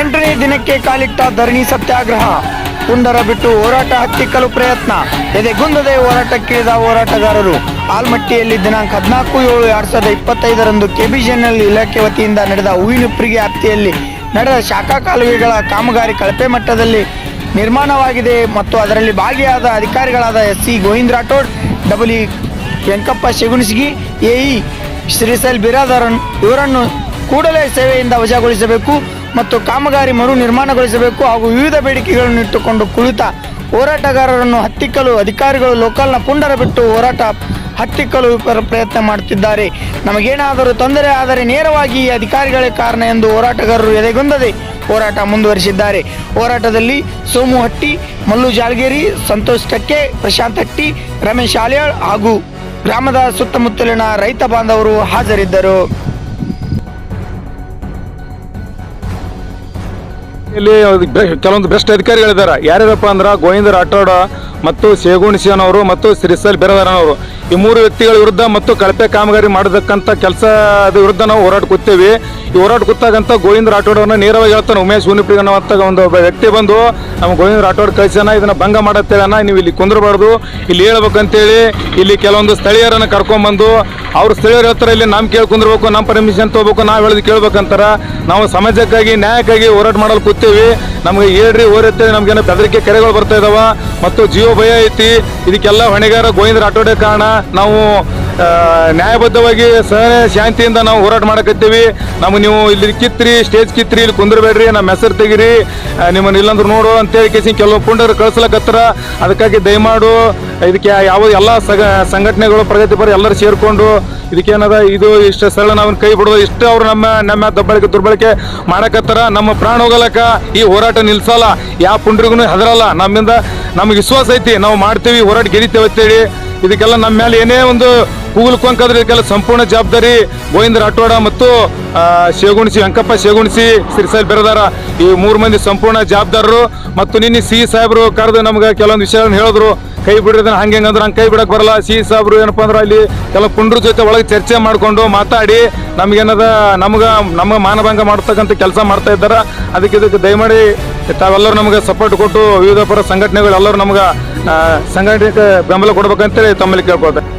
ಎಂಟನೇ ದಿನಕ್ಕೆ ಕಾಲಿಟ್ಟ ಧರಣಿ ಸತ್ಯಾಗ್ರಹ. ಪುಂಡರ ಬಿಟ್ಟು ಹೋರಾಟ ಹತ್ತಿಕ್ಕಲು ಪ್ರಯತ್ನ. ಎದೆಗುಂದದೆ ಹೋರಾಟಕ್ಕಿಳಿದ ಹೋರಾಟಗಾರರು. ಆಲ್ಮಟ್ಟಿಯಲ್ಲಿ ದಿನಾಂಕ ಹದಿನಾಲ್ಕು ಏಳು ಎರಡ್ ಸಾವಿರದ ಇಪ್ಪತ್ತೈದರಂದು ಕೆಬಿಜಿಎನ್ಎಲ್ ಇಲಾಖೆ ವತಿಯಿಂದ ನಡೆದ ಹೂವಿನುಪ್ರಿಗೆ ವ್ಯಾಪ್ತಿಯಲ್ಲಿ ನಡೆದ ಶಾಖಾ ಕಾಲುವೆಗಳ ಕಾಮಗಾರಿ ಕಳಪೆ ಮಟ್ಟದಲ್ಲಿ ನಿರ್ಮಾಣವಾಗಿದೆ ಮತ್ತು ಅದರಲ್ಲಿ ಭಾಗಿಯಾದ ಅಧಿಕಾರಿಗಳಾದ S C Govinda Rathod, W Venkappa ಶೆಗುಣಿಸಿಗಿ AE Srishail ಬಿರಾದರನ್ ಇವರನ್ನು ಕೂಡಲೇ ಸೇವೆಯಿಂದ ವಜಾಗೊಳಿಸಬೇಕು. ಮತ್ತು ಕಾಮಗಾರಿ ಮರು ನಿರ್ಮಾಣಗೊಳಿಸಬೇಕು ಹಾಗೂ ವಿವಿಧ ಬೇಡಿಕೆಗಳನ್ನು ಇಟ್ಟುಕೊಂಡು ಕುಳಿತ ಹೋರಾಟಗಾರರನ್ನು ಹತ್ತಿಕ್ಕಲು ಅಧಿಕಾರಿಗಳು ಲೋಕಲ್ನ ಪುಂಡರ ಬಿಟ್ಟು ಹೋರಾಟ ಹತ್ತಿಕ್ಕಲು ಪ್ರಯತ್ನ ಮಾಡುತ್ತಿದ್ದಾರೆ. ನಮಗೇನಾದರೂ ತೊಂದರೆ ಆದರೆ ನೇರವಾಗಿ ಈ ಅಧಿಕಾರಿಗಳೇ ಕಾರಣ ಎಂದು ಹೋರಾಟಗಾರರು ಎದೆಗುಂದದೆ ಹೋರಾಟ ಮುಂದುವರಿಸಿದ್ದಾರೆ. ಹೋರಾಟದಲ್ಲಿ ಸೋಮು ಹಟ್ಟಿ, ಮಲ್ಲು ಜಾಲ್ಗೇರಿ, ಸಂತೋಷ್ ಟಕ್ಕೆ ಪ್ರಶಾಂತ್ ಹಟ್ಟಿ, ರಮೇಶ್ ಆಲಿಯಾಳ್ ಹಾಗೂ ಗ್ರಾಮದ ಸುತ್ತಮುತ್ತಲಿನ ರೈತ ಬಾಂಧವರು ಹಾಜರಿದ್ದರು. ಇಲ್ಲಿ ಕೆಲವೊಂದು ಬೆಸ್ಟ್ ಅಧಿಕಾರಿಗಳಿದ್ದಾರೆ. ಯಾರ್ಯಾರಪ್ಪ ಅಂದ್ರೆ ಗೋವಿಂದ ರಾಠೋಡ ಮತ್ತು ಶೇಗುಣಿಸಿಯನವರು ಮತ್ತು ಶ್ರೀಸಲ್ ಬೆರದಾರನವರು ಈ ಮೂರು ವ್ಯಕ್ತಿಗಳ ವಿರುದ್ಧ ಮತ್ತು ಕಳಪೆ ಕಾಮಗಾರಿ ಮಾಡತಕ್ಕಂಥ ಕೆಲಸದ ವಿರುದ್ಧ ನಾವು ಹೋರಾಟ ಕೂತೇವೆ. ಈ ಹೋರಾಟ ಕೂತಾಗಂತ ಗೋವಿಂದ ರಾಠೋಡ್ ಅವ್ರನ್ನ ನೇರವಾಗಿ ಹೇಳ್ತಾನೆ, ಉಮೇಶ್ ಉನಿಪ್ರಿಗ ಅನ್ನುವಂಥ ಒಂದು ವ್ಯಕ್ತಿ ಬಂದು, ನಮ್ಮ ಗೋವಿಂದ ರಾಠೋಡ್ ಕಳಿಸೋಣ ಇದನ್ನ ಭಂಗ ಮಾಡತ್ತೇಳನ ನೀವು ಇಲ್ಲಿ ಕುಂದ್ರಬಾರ್ದು. ಇಲ್ಲಿ ಹೇಳ್ಬೇಕಂತೇಳಿ ಇಲ್ಲಿ ಕೆಲವೊಂದು ಸ್ಥಳೀಯರನ್ನು ಕರ್ಕೊಂಡ್ಬಂದು ಅವ್ರು ಸ್ಥಳೀಯರು ಹತ್ರ ಇಲ್ಲಿ ನಮ್ಮ ಕೇಳಿ ಕುಂದ್ರಬೇಕು ನಮ್ಮ ಪರ್ಮಿಷನ್ ತಗೋಬೇಕು, ನಾವು ಹೇಳೋದು ಕೇಳ್ಬೇಕಂತಾರ. ನಾವು ಸಮಾಜಕ್ಕಾಗಿ, ನ್ಯಾಯಕ್ಕಾಗಿ ಹೋರಾಟ ಮಾಡಲು ಕೂತೀವಿ. ನಮಗೆ ಹೇಳ್ರಿ ಓರತ್ತೆ ನಮ್ಗೇನೋ ಬೆದರಿಕೆ ಕರೆಗಳು ಬರ್ತಾ ಇದಾವ. ಮತ್ತು ಜೀವ ಭಯ ಐತಿ. ಇದಕ್ಕೆಲ್ಲ ಹೊಣೆಗಾರ ಗೋವಿಂದ ರಾಠೋಡೆ ಕಾರಣ. ನಾವು ನ್ಯಾಯಬದ್ಧವಾಗಿ ಸಹನೆ, ಶಾಂತಿಯಿಂದ ನಾವು ಹೋರಾಟ ಮಾಡಕತ್ತೀವಿ. ನಮ್ಗೆ ನೀವು ಇಲ್ಲಿ ಕಿತ್ರಿ ಸ್ಟೇಜ್ ಕಿತ್ರಿ, ಇಲ್ಲಿ ಕುಂದ್ರಬೇಡ್ರಿ, ನಮ್ಮ ಹೆಸರು ತೆಗಿರಿ. ನಿಮ್ಮನ್ನು ಇಲ್ಲಂದ್ರೆ ನೋಡು ಅಂತೇಳಿ ಕೇಸಿ ಕೆಲವು ಪುಂಡರು ಕಳಿಸ್ಲಕತ್ತರ. ಅದಕ್ಕಾಗಿ ದಯಮಾಡು, ಇದಕ್ಕೆ ಯಾವ ಎಲ್ಲ ಸಂಘಟನೆಗಳು ಪ್ರಗತಿಪರ ಎಲ್ಲರೂ ಸೇರಿಕೊಂಡು ಇದಕ್ಕೇನದ, ಇದು ಇಷ್ಟು ಸರಳ ನಾವು ಕೈ ಬಿಡೋದು. ಇಷ್ಟು ಅವ್ರು ನಮ್ಮ ನಮ್ಮ ದಬ್ಬಳಿಕೆ, ದುರ್ಬಳಕೆ ಮಾಡಕತ್ತಾರ. ನಮ್ಮ ಪ್ರಾಣ ಹೋಗಲಕ್ಕ ಈ ಹೋರಾಟ ನಿಲ್ಸಲ್ಲ. ಯಾವ ಪುಂಡ್ರಿಗೂ ಹೆದರಲ್ಲ. ನಮ್ಮಿಂದ ನಮ್ಗೆ ವಿಶ್ವಾಸ ಐತಿ. ನಾವು ಮಾಡ್ತೀವಿ, ಹೋರಾಟ ಗೆದಿತೇವೆ ಅಂತೇಳಿ. ಇದಕ್ಕೆಲ್ಲ ನಮ್ಮ ಮೇಲೆ ಏನೇ ಒಂದು ಕೂಗುಲ್ಕೊಂಕಾದ್ರೆ ಇದಕ್ಕೆಲ್ಲ ಸಂಪೂರ್ಣ ಜವಾಬ್ದಾರಿ ಗೋವಿಂದ ರಾಠೋಡ ಮತ್ತು ಶೇಗುಣಸಿ, ಅಂಕಪ್ಪ ಶೇಗುಣಿಸಿ ಸಿರಿಸಲ್ ಬೆರದಾರ. ಈ ಮೂರು ಮಂದಿ ಸಂಪೂರ್ಣ ಜವಾಬ್ದಾರರು. ಮತ್ತು ನಿನ್ನೆ ಸಿ ಸಾಹೇಬರು ಕರೆದು ನಮ್ಗೆ ಕೆಲವೊಂದು ವಿಷಯಗಳನ್ನ ಹೇಳಿದ್ರು. ಕೈ ಬಿಡಿದ್ರೆ ಹಂಗೆ ಹೆಂಗಂದ್ರೆ ಹಂಗೆ ಕೈ ಬಿಡಕ್ಕೆ ಬರಲ್ಲ. ಸಿ ಸಾಹೇಬ್ರು ಏನಪ್ಪ ಅಂದ್ರೆ ಅಲ್ಲಿ ಕೆಲವು ಪುಂಡ್ರ ಜೊತೆ ಒಳಗೆ ಚರ್ಚೆ ಮಾಡಿಕೊಂಡು ಮಾತಾಡಿ ನಮಗೇನದ ನಮ್ಗೆ, ನಮ್ಮ ಮಾನಭಂಗ ಮಾಡ್ತಕ್ಕಂಥ ಕೆಲಸ ಮಾಡ್ತಾ ಇದ್ದಾರೆ. ಅದಕ್ಕೆ ಇದಕ್ಕೆ ದಯಮಾಡಿ ತಾವೆಲ್ಲರೂ ನಮಗೆ ಸಪೋರ್ಟ್ ಕೊಟ್ಟು ವಿವಿಧ ಪರ ಸಂಘಟನೆಗಳು ಎಲ್ಲರೂ ನಮ್ಗೆ ಸಂಘಟನೆ ಬೆಂಬಲ ಕೊಡ್ಬೇಕಂತೇಳಿ ತಮ್ಮಲ್ಲಿ ಕೇಳ್ಕೊಳ್ತಾರೆ